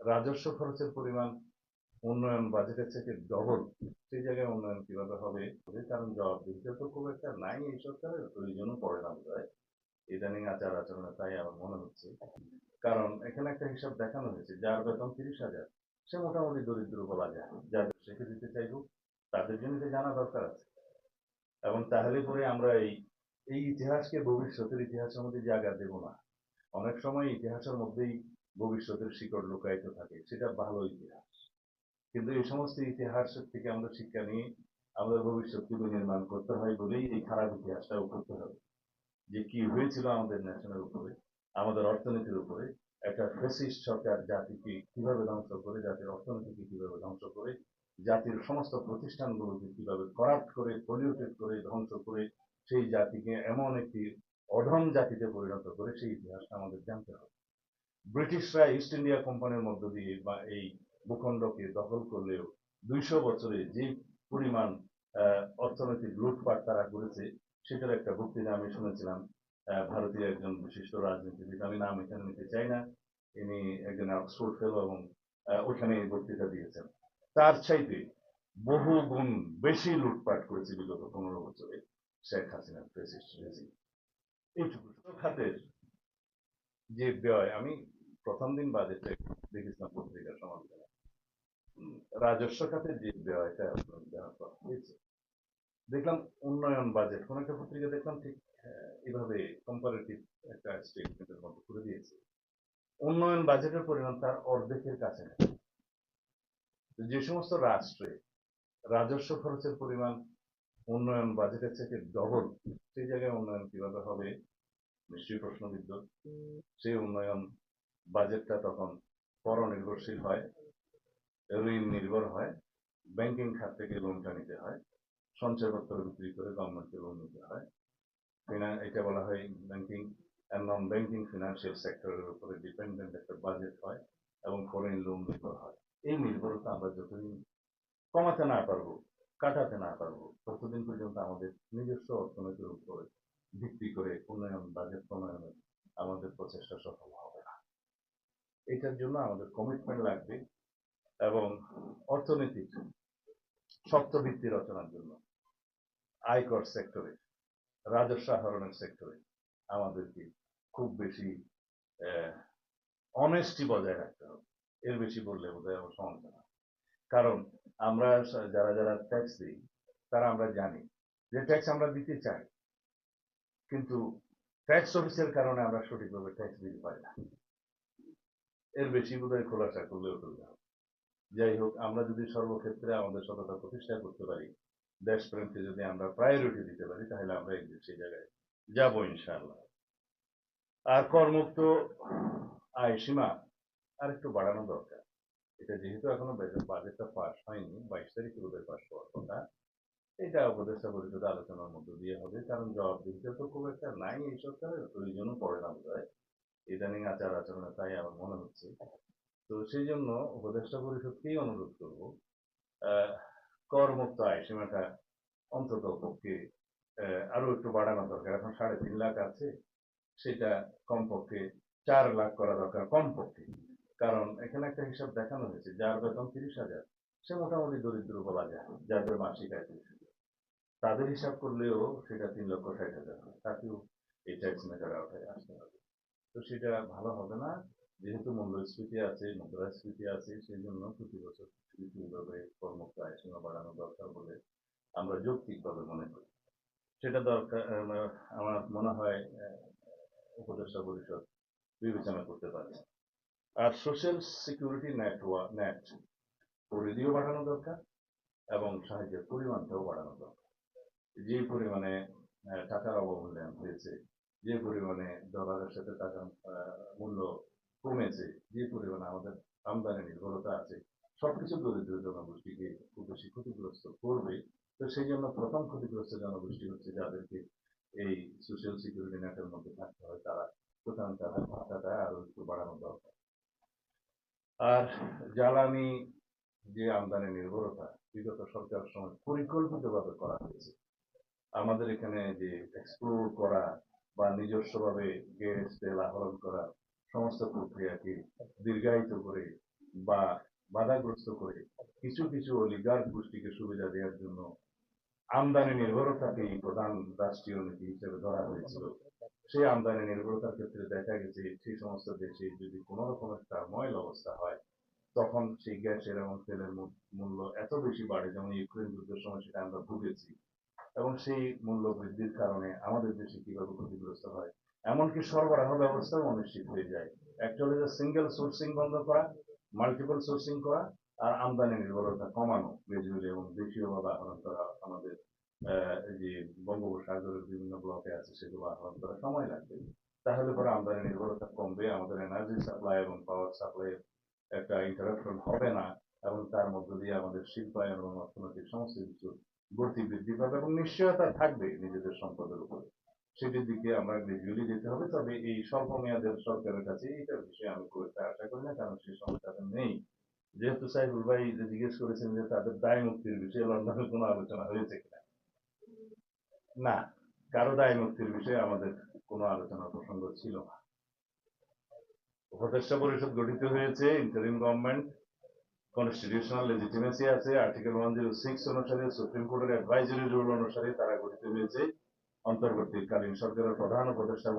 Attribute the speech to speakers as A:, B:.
A: রাজস্ব খরচের পরিমাণ উন্নয়ন বাজেটের থেকে ডবল সেই জায়গায় উন্নয়ন কীভাবে হবে? কারণ জবাবদিহিতা তো খুব একটা নাই এই সরকারের, প্রয়োজনও পড়ে না বোধ ইদানিং আচার আচরণে তাই আমার মনে হচ্ছে। কারণ এখানে একটা হিসাব দেখানো হয়েছে, যার বেতন তিরিশ হাজার, সে মোটামুটি দরিদ্র বলা যায়। যাদের শেখে দিতে চাইব, তাদের জন্য জানা দরকার আছে। এবং তাহলে পরে আমরা এই এই ইতিহাসকে ভবিষ্যতের ইতিহাসের মধ্যে জায়গা দেব না। অনেক সময় ইতিহাসের মধ্যেই ভবিষ্যতের শিকড় লুকায়িত থাকে, সেটা ভালো ইতিহাস। কিন্তু এই সমস্ত ইতিহাস থেকে আমরা শিক্ষা নিয়ে আমাদের ভবিষ্যৎ ভবিষ্যৎকে নির্মাণ করতে হয় বলেই এই খারাপ ইতিহাসটাও করতে হবে। যে কি হয়েছিল আমাদের ন্যাশনের উপরে, আমাদের অর্থনীতির উপরে, একটা ফেসিস্ট সরকার জাতিকে কীভাবে ধ্বংস করে, জাতির অর্থনীতিকে কীভাবে ধ্বংস করে, জাতির সমস্ত প্রতিষ্ঠানগুলোকে কীভাবে করাপ্ট করে পলিউটেড করে, ধ্বংস করে, সেই জাতিকে এমন একটি অধম জাতিতে পরিণত করে, সেই ইতিহাসটা আমাদের জানতে হবে। ব্রিটিশরা ইস্ট ইন্ডিয়া কোম্পানির মধ্য দিয়ে বা এই ভূখণ্ডকে দখল করলেও দুইশো বছরে যে পরিমাণ অর্থনৈতিক লুটপাট তারা করেছে, সেটার একটা বক্তৃতা আমি শুনেছিলাম। ভারতীয় একজন বিশিষ্ট রাজনীতিবিদ, আমি নাম এখানে নিতে চাই না। ইনি একজন অক্সফোর্ড ফেলো এবং ওখানে এই বক্তৃতা দিয়েছেন। তার চাইতে বহু গুণ বেশি লুটপাট করেছে বিগত পনেরো বছরে শেখ ফেসিস্ট রেজিম। এইটুকু। খাতের যে ব্যয়, আমি প্রথম দিন বাজেটে দেখেছিলাম পত্রিকা সমালোচনা রাজস্ব খাতে যে ব্যয়টা হয়েছে। দেখলাম উন্নয়ন বাজেট, কোন একটা পত্রিকা দেখলাম ঠিক এভাবে কম্পারেটিভ একটা স্টেটমেন্টের মতো করে দিয়েছে। উন্নয়ন বাজেটের পরিমাণ তার অর্ধেকের কাছে যে সমস্ত রাষ্ট্রে রাজস্ব খরচের পরিমাণ উন্নয়ন বাজেটের থেকে ডবল সেই জায়গায় উন্নয়ন কীভাবে হবে? নিশ্চয়ই প্রশ্নবিদ্ধ সেই উন্নয়ন বাজেটটা তখন পরনির্ভরশীল হয় ঋণ নির্ভর হয় ব্যাংকিং খাত থেকে লোনটা নিতে হয়, সঞ্চয়পত্র বিক্রি করে গভর্নমেন্টকে লোন নিতে হয়। ফিনা- এটা বলা হয় ব্যাংকিং নন ব্যাংকিং ফিনান্সিয়াল সেক্টরের উপরে ডিপেন্ডেন্ট একটা বাজেট হয় এবং ফরেন লোন নির্ভর হয়। এই নির্ভরতা আমরা যতদিন কমাতে না পারব, কাটাতে না পারব, ততদিন পর্যন্ত আমাদের নিজস্ব অর্থনীতির উপরে ভিত্তি করে উন্নয়ন, বাজেট প্রণয়নের আমাদের প্রচেষ্টা সফল হবে না। এটার জন্য আমাদের কমিটমেন্ট লাগবে এবং অর্থনৈতিক শক্ত ভিত্তি রচনার জন্য আয়কর সেক্টরে রাজস্ব আহরণের সেক্টরে আমাদেরকে খুব বেশি অনেস্টি বজায় রাখতে হবে। এর বেশি বললে বোধহয় আমার সমস্যা না। কারণ আমরা যারা যারা ট্যাক্স দিই, তারা আমরা জানি যে ট্যাক্স আমরা দিতে চাই। কিন্তু ট্যাক্স অফিসের কারণে আমরা সঠিকভাবে ট্যাক্স দিতে পারি না। এর বেশি বোধহয় খোলাসা করলেও চলবে যাই হোক, আমরা যদি সর্বক্ষেত্রে আমাদের সততা প্রতিষ্ঠা করতে পারি দেশপ্রেমকে যদি আমরা প্রায়োরিটি দিতে পারি, তাহলে আমরা এই সেই জায়গায় যাব ইনশাআল্লাহ। আর করমুক্ত আয় সীমা আর একটু বাড়ানো দরকার। এটা যেহেতু এখনও বাজেটটা পাস হয়নি, বাইশ তারিখে বোধহয় পাস হওয়ার কথা। এটা উপদেষ্টা পরিষদে আলোচনার মধ্যে দিয়ে হবে কারণ জবাবদিহিতা তো খুব একটা নাই এই সরকারের প্রয়োজনও পড়ে না বোধ হয় ইদানিং আচার আচরণে তাই আমার মনে হচ্ছে। তো সেই জন্য উপদেষ্টা পরিষদকেই অনুরোধ করব করমুক্ত আয় সীমাটা অন্তত পক্ষে আহ, আরও একটু বাড়ানো দরকার। এখন সাড়ে তিন লাখ আছে সেটা কমপক্ষে চার লাখ করা দরকার কমপক্ষে। কারণ এখানে একটা হিসাব দেখানো হয়েছে যার বেতন তিরিশ হাজার সে মোটামুটি দরিদ্র বলা যায় যাদের মাসিক আয় তিরিশ তাদের হিসাব করলেও সেটা তিন লক্ষ ষাট হাজার হয়। তাকেও এই ট্যাক্স মেটার আওতায় আসতে হবে। তো সেটা ভালো হবে না। যেহেতু মূল্যস্ফীতি আছে, মুদ্রাস্ফীতি আছে, সেই জন্য প্রতি বছর কিছু কিছু ভাবে কর্মক্ত আয় সীমা বাড়ানো দরকার বলে আমরা যৌক্তিকভাবে মনে করি। সেটা দরকার আমার মনে হয় উপদেষ্টা পরিষদ বিবেচনা করতে পারে। আর সোশ্যাল সিকিউরিটি নেটওয়ার্ক নেট পরিধিও বাড়ানো দরকার এবং সাহায্যের পরিমাণটাও বাড়ানো দরকার। যে পরিমাণে টাকার অবমূল্যায়ন হয়েছে যে পরিমাণে ডলারের সাথে টাকার মূল্য কমেছে যে পরিমাণে আমাদের আমদানি নির্ভরতা আছে সবকিছু দরিদ্র জনগোষ্ঠীকে খুব বেশি ক্ষতিগ্রস্ত করবে তো সেই জন্য প্রথম ক্ষতিগ্রস্ত জনগোষ্ঠী হচ্ছে যাদেরকে এই সোশ্যাল সিকিউরিটি নেটের মধ্যে থাকতে হয় তারা সুতরাং তাদের ভাতাটা আরও একটু বাড়ানো দরকার আর জ্বালানি যে আমদানি নির্ভরতা বিগত সরকার সময় পরিকল্পিতভাবে করা হয়েছে আমাদের এখানে যে এক্সপ্লোর করা বা নিজস্বভাবে গ্যাস তেল আহরণ করা সমস্ত প্রক্রিয়াকে দীর্ঘায়িত করে বা বাধাগ্রস্ত করে কিছু কিছু অলিগার গোষ্ঠীকে সুবিধা দেওয়ার জন্য আমদানি নির্ভরতাকেই প্রধান রাষ্ট্রীয় নীতি হিসেবে ধরা হয়েছিল। সেই আমদানি নির্ভরতার ক্ষেত্রে দেখা গেছে সেই সমস্ত দেশে যদি কোনো রকম একটা ময়ল অবস্থা হয়, তখন সেই গ্যাসের এবং তেলের মূল্য এত বেশি বাড়ে, যেমন ইউক্রেন যুদ্ধের সময় সেটা আমরা ভুগেছি। এবং সেই মূল্য বৃদ্ধির কারণে আমাদের দেশে কীভাবে ক্ষতিগ্রস্ত হয়, এমনকি সরবরাহ ব্যবস্থাও অনিশ্চিত হয়ে যায়। অ্যাকচুয়ালি যে সিঙ্গেল সোর্সিং বন্ধ করা মাল্টিপল সোর্সিং করা, আর আমদানি নির্ভরতা কমানো গ্রাজুয়ালি এবং দেশীয়ভাবে আহরণ করা, আমাদের যে বঙ্গোপসাগরের বিভিন্ন ব্লকে আছে সেগুলো আহরণ করা সময় লাগবে। তাহলে পরে আমদানি নির্ভরতা কমবে, আমাদের এনার্জি সাপ্লাই এবং পাওয়ার সাপ্লাই একটা ইন্টারাপশন হবে না, এবং তার মধ্য দিয়ে আমাদের শিল্পায়ন এবং অর্থনৈতিক সমস্ত কিছু গতি বৃদ্ধি পাবে এবং নিশ্চয়তা থাকবে নিজেদের সম্পদের উপরে। সেটির দিকে আমরা গ্রাজুয়ালি যেতে হবে, তবে এই স্বল্প মেয়াদের সরকারের কাছে এইটার বিষয়ে আমি খুব একটা আশা করি না, কারণ সেই সময় তাদের নেই। যেহেতু সাইফুল ভাই যে জিজ্ঞেস করেছেন যে তাদের দায় মুক্তির বিষয়ে লন্ডনে কোনো আলোচনা হয়েছে কিনা? না, কারও দায় মুক্তির বিষয়ে আমাদের কোনো আলোচনা প্রসঙ্গ ছিল না। উপদেষ্টা পরিষদ গঠিত হয়েছে ইন্টারিম গভর্নমেন্ট কনস্টিটিউশনাল লেজিটিমেসি আছে আর্টিকেল ওয়ান জিরো সিক্স অনুসারে সুপ্রিম কোর্টের অ্যাডভাইজারি রুল অনুসারে তারা গঠিত হয়েছে। অন্তর্বর্তীকালীন সরকারের প্রধান উপদেষ্টা